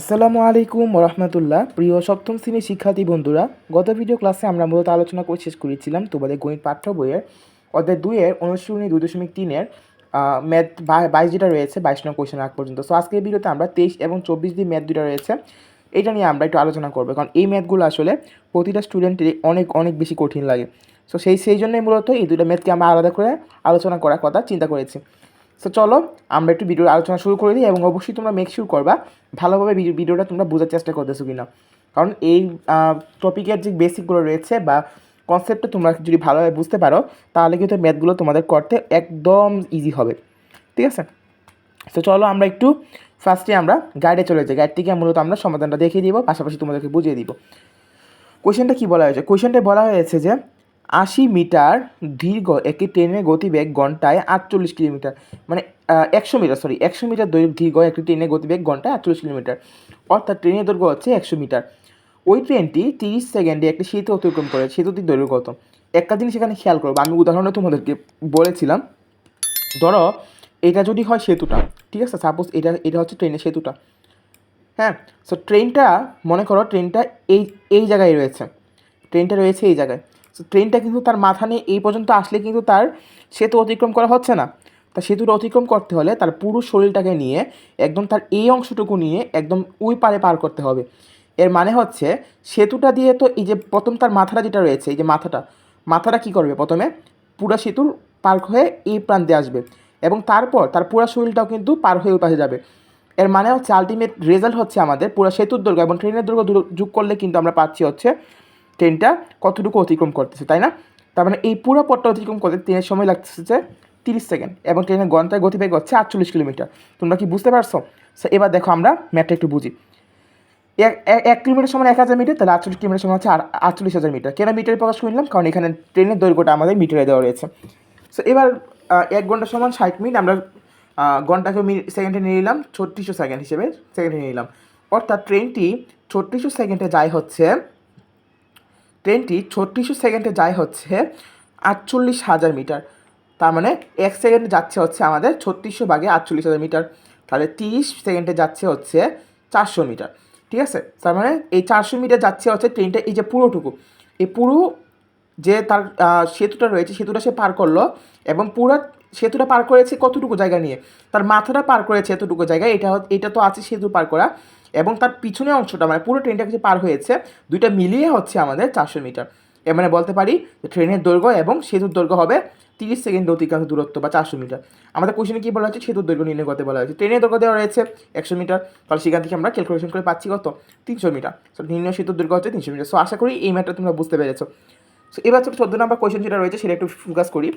আসসালামু আলাইকুম রহমতুল্লাহ প্রিয় সপ্তম শ্রেণির শিক্ষার্থী বন্ধুরা, গত ভিডিও ক্লাসে আমরা মূলত আলোচনা করে শেষ করেছিলাম তোমাদের গণিত পাঠ্য বইয়ের। অধ্যায় দুইয়ের অনুশীলনী দুই দশমিক তিনের ম্যাথ বাইশ যেটা রয়েছে, বাইশ নং কোয়েশন আগ পর্যন্ত। সো আজকের ভিডিওতে আমরা তেইশ এবং চব্বিশ দিন ম্যাথ দুটা রয়েছে, এটা নিয়ে আমরা একটু আলোচনা করব। কারণ এই ম্যাথগুলো আসলে প্রতিটা স্টুডেন্টেরই অনেক অনেক বেশি কঠিন লাগে। সো সেই সেই জন্যই মূলত এই দুটো ম্যাথকে আমরা আলাদা করে আলোচনা করার কথা চিন্তা করেছি। সো চলো, আমরা একটু ভিডিওর আলোচনা শুরু করে দিই এবং অবশ্যই তোমরা মেক শিওর করবা, ভালোভাবে ভিডিওটা তোমরা বোঝার চেষ্টা করতেছো কিনা। কারণ এই টপিকের যে বেসিকগুলো রয়েছে বা কনসেপ্টটা তোমরা যদি ভালোভাবে বুঝতে পারো, তাহলে কিন্তু ম্যাথগুলো তোমাদের করতে একদম ইজি হবে। ঠিক আছে? তো চলো, আমরা একটু ফার্স্টে আমরা গাইডে চলে যাই। গাইড থেকে মূলত আমরা সমাধানটা দেখিয়ে দিব, পাশাপাশি তোমাদেরকে বুঝিয়ে দিব। কোয়েশ্চেনটা কি বলা হয়েছে? কোয়েশ্চেনটা বলা হয়েছে যে আশি মিটার দীর্ঘ একটি ট্রেনের গতিবেগ ঘন্টায় আটচল্লিশ কিলোমিটার মানে একশো মিটার সরি একশো মিটার দীর্ঘ একটি ট্রেনের গতিবেগ ঘন্টায় আটচল্লিশ কিলোমিটার, অর্থাৎ ট্রেনের দৈর্ঘ্য হচ্ছে একশো মিটার। ওই ট্রেনটি তিরিশ সেকেন্ডে একটি সেতু অতিক্রম করে, সেতুটির দৈর্ঘ্য কত? একটা জিনিস এখানে খেয়াল করব আমি উদাহরণে তোমাদেরকে বলেছিলাম, ধরো, এটা যদি হয় সেতুটা, ঠিক আছে সাপোজ এটা এটা হচ্ছে ট্রেনের সেতুটা হ্যাঁ সো ট্রেনটা, মনে করো ট্রেনটা এই এই জায়গায় রয়েছে, ট্রেনটা রয়েছে এই জায়গায় ট্রেনটা কিন্তু তার মাথা নিয়ে এই পর্যন্ত আসলে কিন্তু তার সেতু অতিক্রম করা হচ্ছে না। তা সেতুটা অতিক্রম করতে হলে তার পুরো শরীরটাকে নিয়ে একদম তার এই অংশটুকু নিয়ে একদম ওই পারে পার করতে হবে। এর মানে হচ্ছে সেতুটা দিয়ে তো এই যে প্রথম তার মাথাটা যেটা রয়েছে, এই যে মাথাটা মাথাটা কী করবে প্রথমে? পুরো সেতুর পার হয়ে এই প্রান্তে আসবে এবং তারপর তার পুরো শরীরটাও কিন্তু পার হয়ে ওই পাশে যাবে। এর মানে হচ্ছে আলটিমেট রেজাল্ট হচ্ছে আমাদের পুরো সেতুর দৈর্ঘ্য এবং ট্রেনের দৈর্ঘ্য দূর- যোগ করলে কিন্তু আমরা পাচ্ছি হচ্ছে ট্রেনটা কতটুকু অতিক্রম করতেছে, তাই না? তার মানে এই পুরো পথটা অতিক্রম করতে ট্রেনের সময় লাগতেছে তিরিশ সেকেন্ড এবং ট্রেনের ঘন্টায় গতিবেগ হচ্ছে আটচল্লিশ কিলোমিটার। তোমরা কি বুঝতে পারছ? এবার দেখো আমরা ম্যাটটা একটু বুঝি। এক কিলোমিটার সমান এক হাজার মিটার, তাহলে আটচল্লিশ কিলোমিটার সমান হচ্ছে আটচল্লিশ হাজার মিটার। কেন মিটারে প্রকাশ করলাম কারণ এখানে ট্রেনের দৈর্ঘ্যটা আমাদের মিটারে দেওয়া রয়েছে। সো এবার এক ঘণ্টা সমান ষাট মিনিট আমরা ঘন্টাকে সেকেন্ডে নিয়ে নিলাম ছত্রিশশো সেকেন্ড হিসেবে, সেকেন্ডে নিয়ে নিলাম। অর্থাৎ ট্রেনটি ছত্রিশশো সেকেন্ডে যায় হচ্ছে ট্রেনটি ছত্রিশশো সেকেন্ডে যায় হচ্ছে আটচল্লিশ হাজার মিটার। তার মানে এক সেকেন্ডে যাচ্ছে হচ্ছে আমাদের ছত্রিশশো ভাগে আটচল্লিশ হাজার মিটার। তাহলে তিরিশ সেকেন্ডে যাচ্ছে হচ্ছে চারশো মিটার। ঠিক আছে? তার মানে এই চারশো মিটার যাচ্ছে হচ্ছে ট্রেনটা এই যে পুরোটুকু। এই পুরো যে তার সেতুটা রয়েছে, সেতুটা সে পার করল এবং পুরো সেতুটা পার করেছে কতটুকু জায়গা নিয়ে? তার মাথাটা পার করেছে এতটুকু জায়গায়। এটা এটা তো আছে সেতু পার করা। এবং তার পিছনে অংশটা মানে পুরো ট্রেনটা কিছু পার হয়েছে, দুইটা মিলিয়ে হচ্ছে আমাদের চারশো মিটার। এর মানে বলতে পারি যে ট্রেনের দৈর্ঘ্য এবং সেতুর দৈর্ঘ্য হবে তিরিশ সেকেন্ড অতিক্রান্ত দূরত্ব বা চারশো মিটার। আমাদের কোশ্চেনে কী বলা হয়েছে? সেতুর দৈর্ঘ্য নির্ণয় করতে বলা হয়েছে। ট্রেনের দৈর্ঘ্য দেওয়া রয়েছে একশো মিটার। তাহলে সেখান থেকে আমরা ক্যালকুলেশন করে পাচ্ছি কত? তিনশো মিটার। সো নির্ণয় সেতুর দৈর্ঘ্য হচ্ছে তিনশো মিটার। সো আশা করি এই ম্যাটটা তোমরা বুঝতে পেরেছ। সো এবার ছোটো চোদ্দ নম্বর কোয়েশ্চেন যেটা রয়েছে, সেটা একটু ফোকাস করি।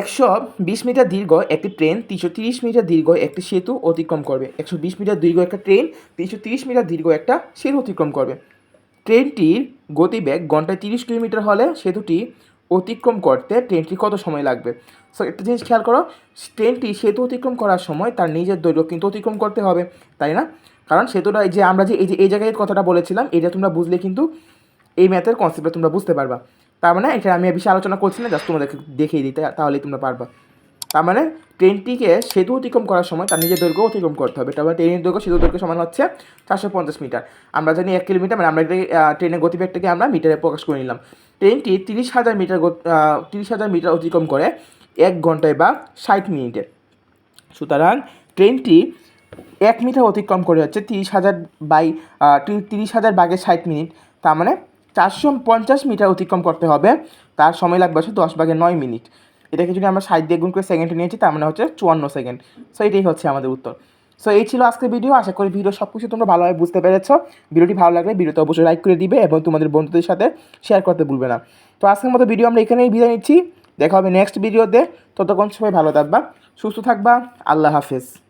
একশো বিশ মিটার দীর্ঘ একটি ট্রেন, তিনশো তিরিশ মিটার দীর্ঘ একটি সেতু অতিক্রম করবে। একশো বিশ মিটার দীর্ঘ একটা ট্রেন, তিনশো তিরিশ মিটার দীর্ঘ একটা সেতু অতিক্রম করবে। ট্রেনটির গতিবেগ ঘন্টায় তিরিশ কিলোমিটার হলে সেতুটি অতিক্রম করতে ট্রেনটি কত সময় লাগবে? সো একটা জিনিস খেয়াল করো, ট্রেনটি সেতু অতিক্রম করার সময় তার নিজের দৈর্ঘ্য কিন্তু অতিক্রম করতে হবে, তাই না? কারণ সেতুটা এই যে আমরা যে, এই যে, এই জায়গায় কথাটা বলেছিলাম, এটা তোমরা বুঝলে কিন্তু এই ম্যাথের কনসেপ্টটা তোমরা বুঝতে পারবা। তার মানে এটা আমি বেশি আলোচনা করছি না জাস্ট তোমাদেরকে দেখিয়ে দিতে তাহলেই তোমরা পারবা। তার মানে ট্রেনটিকে সেতু অতিক্রম করার সময় তার নিজের দৈর্ঘ্য অতিক্রম করতে হবে। তারপরে ট্রেনের দৈর্ঘ্য সেতু দৈর্ঘ্য সমান হচ্ছে চারশো পঞ্চাশ মিটার। আমরা জানি এক কিলোমিটার মানে আমরা ট্রেনের গতিবেগটাকে আমরা মিটারে প্রকাশ করে নিলাম। ট্রেনটি তিরিশ হাজার মিটার তিরিশ হাজার মিটার অতিক্রম করে এক ঘন্টায় বা ষাট মিনিটে। সুতরাং ট্রেনটি এক মিটার অতিক্রম করে হচ্ছে তিরিশ হাজার বাই তিরিশ হাজার বাগে ষাট মিনিট। তার মানে চারশো পঞ্চাশ মিটার অতিক্রম করতে হবে। তার সময় লাগবে হচ্ছে দশ ভাগে নয় মিনিট। এটাকে যদি আমরা ষাট দিয়ে গুণ করে সেকেন্ডে নিয়েছি, তার মানে হচ্ছে চুয়ান্ন সেকেন্ড। সো এটাই হচ্ছে আমাদের উত্তর। সো এই ছিল আজকের ভিডিও আশা করি ভিডিও সব কিছু তোমরা ভালোভাবে বুঝতে পেরেছ। ভিডিওটি ভালো লাগলে ভিডিওতে অবশ্যই লাইক করে দিবে এবং তোমাদের বন্ধুদের সাথে শেয়ার করতে ভুলবে না। তো আজকের মতো ভিডিও আমরা এখানেই বিদায় নিচ্ছি। দেখা হবে নেক্সট ভিডিওতে ততক্ষণ সবাই ভালো থাকবা, সুস্থ থাকবা। আল্লাহ হাফেজ।